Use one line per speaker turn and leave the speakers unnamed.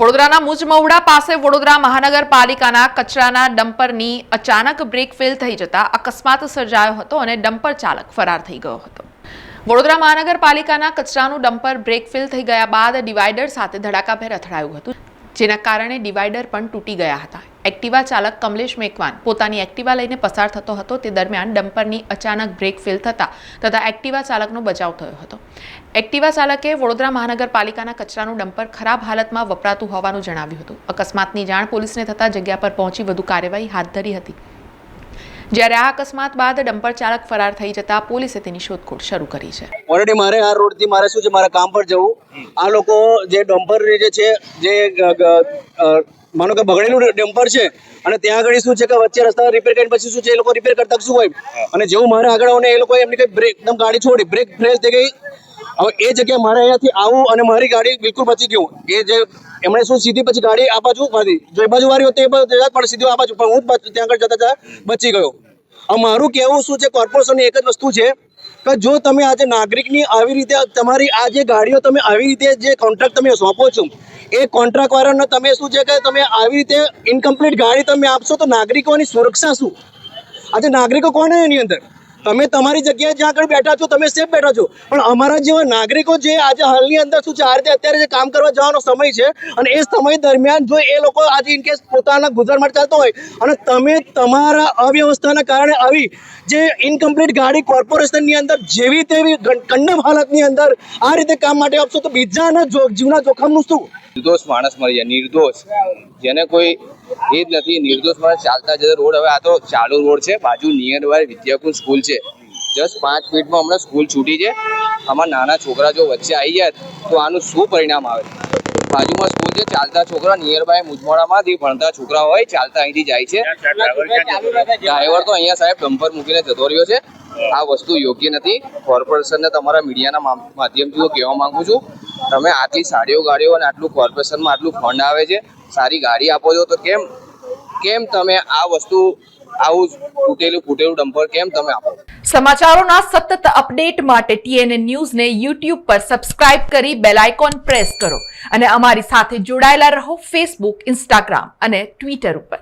વડોદરાના મુજમહુડા પાસે વડોદરા મહાનગરપાલિકાના કચરાના ડમ્પરની અચાનક બ્રેક ફેલ થઈ જતા અકસ્માત સર્જાયો હતો અને ડમ્પર ચાલક ફરાર થઈ ગયો હતો. વડોદરા મહાનગરપાલિકાના કચરાનું ડમ્પર બ્રેક ફેલ થઈ ગયા બાદ ડિવાઈડર સાથે ધડાકાભેર અથડાયું હતું, જેના કારણે ડિવાઈડર પણ તૂટી ગયા હતા. એક્ટિવા ચાલક કમલેશ મેકવાન પોતાની એક્ટિવા લઈને પસાર થતો હતો. તે દરમિયાન ડમ્પરની અચાનક બ્રેક ફેલ થતા તથા એક્ટિવા ચાલકનો બચાવ થયો હતો. એક્ટિવા ચાલકે વડોદરા મહાનગરપાલિકાના કચરાનું ડમ્પર ખરાબ હાલતમાં વપરાતું હોવાનું જણાવ્યું હતું. અકસ્માતની જાણ પોલીસને થતાં જગ્યા પર પહોંચી વધુ કાર્યવાહી હાથ ધરી હતી. જ્યારે આ અકસ્માત બાદ ડમ્પર ચાલક ફરાર થઈ જતા પોલીસે તેની શોધખોળ શરૂ કરી છે.
ઓલરેડી મારે આ રોડથી મારે શું છે મારા કામ પર જવું. આ લોકો જે ડમ્પર જે છે જે માનો કે બગડેલું ડેમ્પર છે અને ત્યાં આગળ શું છે કે વચ્ચે રસ્તા રિપેર કરીને પછી શું છે એ લોકો રિપેર કરતા શું હોય? અને જેવું મારે આગળ આવું એ લોકો એમની કઈ બ્રેક એકદમ ગાડી છોડી બ્રેક ફ્રેશ થઈ ગઈ. હવે એ જગ્યાએ મારે અહીંયાથી આવું અને મારી ગાડી બિલકુલ બચી ગયું. એ જે એમણે શું સીધી પછી ગાડી આ બાજુ વાળી જો એ બાજુ વાળી હોતી એ બાજુ પણ સીધી આ બાજુ. પણ હું જ ત્યાં આગળ જતા જતા બચી ગયો. મારું કહેવું શું છે કોર્પોરેશનની એક જ વસ્તુ છે કે જો તમે આજે નાગરિકની આવી રીતે તમારી આ જે ગાડીઓ તમે આવી રીતે જે કોન્ટ્રાક્ટ તમે સોંપો છો, એ કોન્ટ્રાક્ટવાળાને તમે શું છે કે તમે આવી રીતે ઇનકમ્પ્લીટ ગાડી તમે આપશો તો નાગરિકોની સુરક્ષા શું? આજે નાગરિકો કોણ એની અંદર? તમે તમારી જગ્યાએ જ્યાં આગળ બેઠા છો, તમે સેફ બેઠા છો. પણ અમારા જેવા નાગરિકો જે આજે હાલની અંદર શું છે, આ રીતે અત્યારે જે કામ કરવા જવાનો સમય છે, અને એ સમય દરમિયાન જો એ લોકો આજે ઇનકેસ પોતાના ગુજરાત માટે ચાલતો હોય, અને તમે તમારા અવ્યવસ્થાના કારણે આવી જે ઇનકમ્પ્લીટ ગાડી કોર્પોરેશનની અંદર જેવી તેવી કંડમ હાલતની અંદર આ રીતે કામ માટે આપશો તો બીજાના જીવના જોખમનું શું?
નિર્દોષ માણસ મળી જાય, નિર્દોષ. જેને કોઈ એ જ નથી નિર્દોષ માણસ ચાલતા જતા રોડ હવે આ તો ચાલુ રોડ છે બાજુ નિયર બાય વિદ્યાકુંજ સ્કૂલ છે. જસ્ટ પાંચ મિનિટમાં હમણાં સ્કૂલ છૂટી છે. આમાં નાના છોકરા જો વચ્ચે આવી જાય તો આનું શું પરિણામ આવે? બાજુમાં સ્કૂલ છે ચાલતા છોકરા નિયર બાય મુજમોડામાંથી ભણતા છોકરા હોય ચાલતા અહીંથી જાય છે. ડ્રાઈવર તો અહીંયા સાહેબ ડમ્પર મૂકીને જતો રહ્યો છે. આ વસ્તુ યોગ્ય નથી. કોર્પોરેશનને તમારા મીડિયાના માધ્યમથી હું કહેવા માંગુ છું. તમે આટલી સાડીઓ ગાડીઓ અને આટલું કોર્પોરેશનમાં આટલું ફંડ આવે છે, સારી ગાડી આપો છો તો કેમ કેમ તમે આ વસ્તુ, આવું તૂટેલું ફૂટેલું ડમ્પર કેમ તમે આપો?
સમાચારોના સતત અપડેટ માટે ટીએનએ ન્યૂઝને યુટ્યુબ પર સબસ્ક્રાઇબ કરી બેલ આઇકોન પ્રેસ કરો અને અમારી સાથે જોડાયેલા રહો ફેસબુક ઇન્સ્ટાગ્રામ અને ટ્વિટર ઉપર.